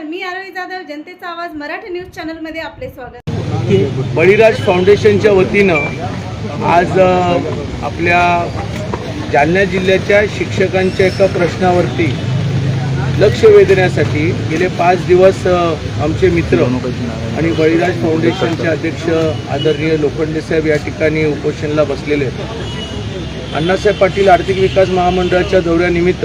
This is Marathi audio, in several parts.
मी आरोही जाधव जनतेचा आवाज मराठी न्यूज चॅनलमध्ये आपले स्वागत. बळीराज फाउंडेशनच्या वतीनं आज आपल्या जालना जिल्ह्याच्या शिक्षकांच्या एका प्रश्नावरती लक्ष वेधण्यासाठी गेले पाच दिवस आमचे मित्र आणि बळीराज फाउंडेशनचे अध्यक्ष आदरणीय लोखंडे साहेब या ठिकाणी उपोषणाला बसलेले आहेत. अण्णासाहेब पाटील आर्थिक विकास महामंडळाच्या दौऱ्यानिमित्त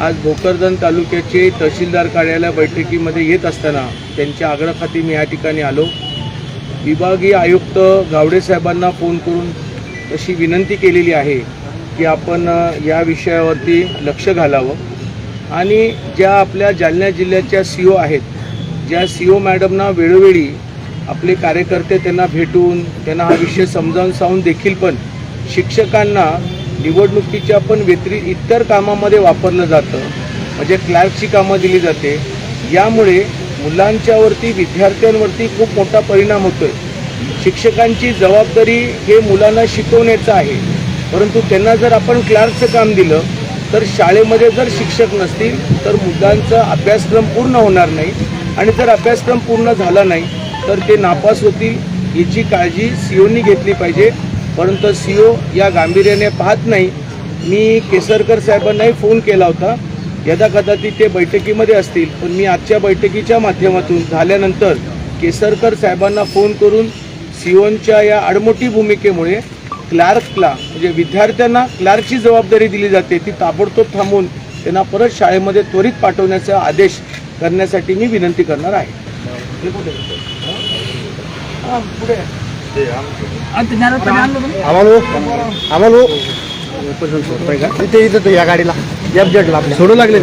आज भोकरदन तालुक्याचे तहसीलदार कार्यालय बैठकीमध्ये येत असताना त्यांच्या आग्रहाखाती मी या ठिकाणी आलो. विभागीय आयुक्त गावडे साहेबांना फोन करून तशी विनंती केलेली आहे की आपण या विषयावरती लक्ष घालावं. आणि ज्या आपल्या जालना जिल्ह्याच्या सी ओ आहेत ज्या सी ओ मॅडमना वेळोवेळी आपले कार्यकर्ते त्यांना भेटून त्यांना हा विषय समजावून सांगून देखील पण शिक्षकांना निवडणुकीच्या पण व्यतिरिक्त इतर कामामध्ये वापरलं जातं म्हणजे क्लॅर्कची कामं दिली जाते. यामुळे मुलांच्यावरती विद्यार्थ्यांवरती खूप मोठा परिणाम होतो आहे शिक्षकांची जबाबदारी हे मुलांना शिकवण्याचं आहे. परंतु त्यांना जर आपण क्लार्कचं काम दिलं तर शाळेमध्ये जर शिक्षक नसतील तर मुलांचा अभ्यासक्रम पूर्ण होणार नाही. आणि जर अभ्यासक्रम पूर्ण झाला नाही तर ते नापास होतील याची काळजी सीओनी घेतली पाहिजे. परंतु सीओ या गांभीर्याने पाहत नाही. मी केसरकर साहेबांनाही फोन केला होता. यदा कदाचित ते बैठकीमध्ये असतील पण मी आजच्या बैठकीच्या माध्यमातून झाल्यानंतर केसरकर साहेबांना फोन करून सीओनच्या या आडमोठी भूमिकेमुळे क्लार्कला म्हणजे विद्यार्थ्यांना क्लार्कची जबाबदारी दिली जाते ती ताबडतोब थांबवून त्यांना परत शाळेमध्ये त्वरित पाठवण्याचा आदेश करण्यासाठी मी विनंती करणार आहे. पुढे. आम्हाला आम्हाला इथे इथे तो या गाडीला. एफ जेडला आपल्या. सोडू लागले.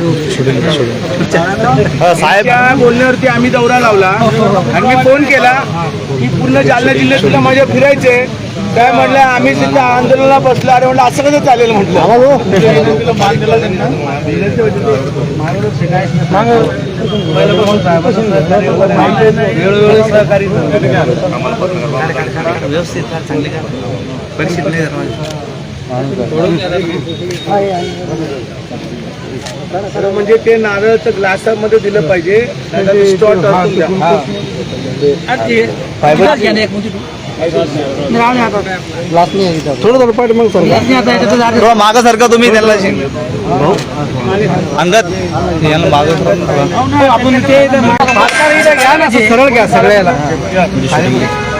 साहेब. बोलण्यावरती आम्ही दौरा लावला. आणि मी फोन केला की पूर्ण जालना जिल्ह्यात तुला माझ्या फिरायचे काय म्हटलं आम्ही तिथं आंदोलनाला बसलो. अरे म्हटलं असं कसं चालेल म्हटलं. वेळोवेळी सहकारी व्यवस्थित फार चांगली का? परीक्षित नाही म्हणजे ते नारळाचं ग्लासामध्ये दिलं पाहिजे. थोडं थोडं पाठ मग सर. थोडं मागं सारखं तुम्ही त्यांना अंगत. मागं सरळ घ्या सगळ्याला.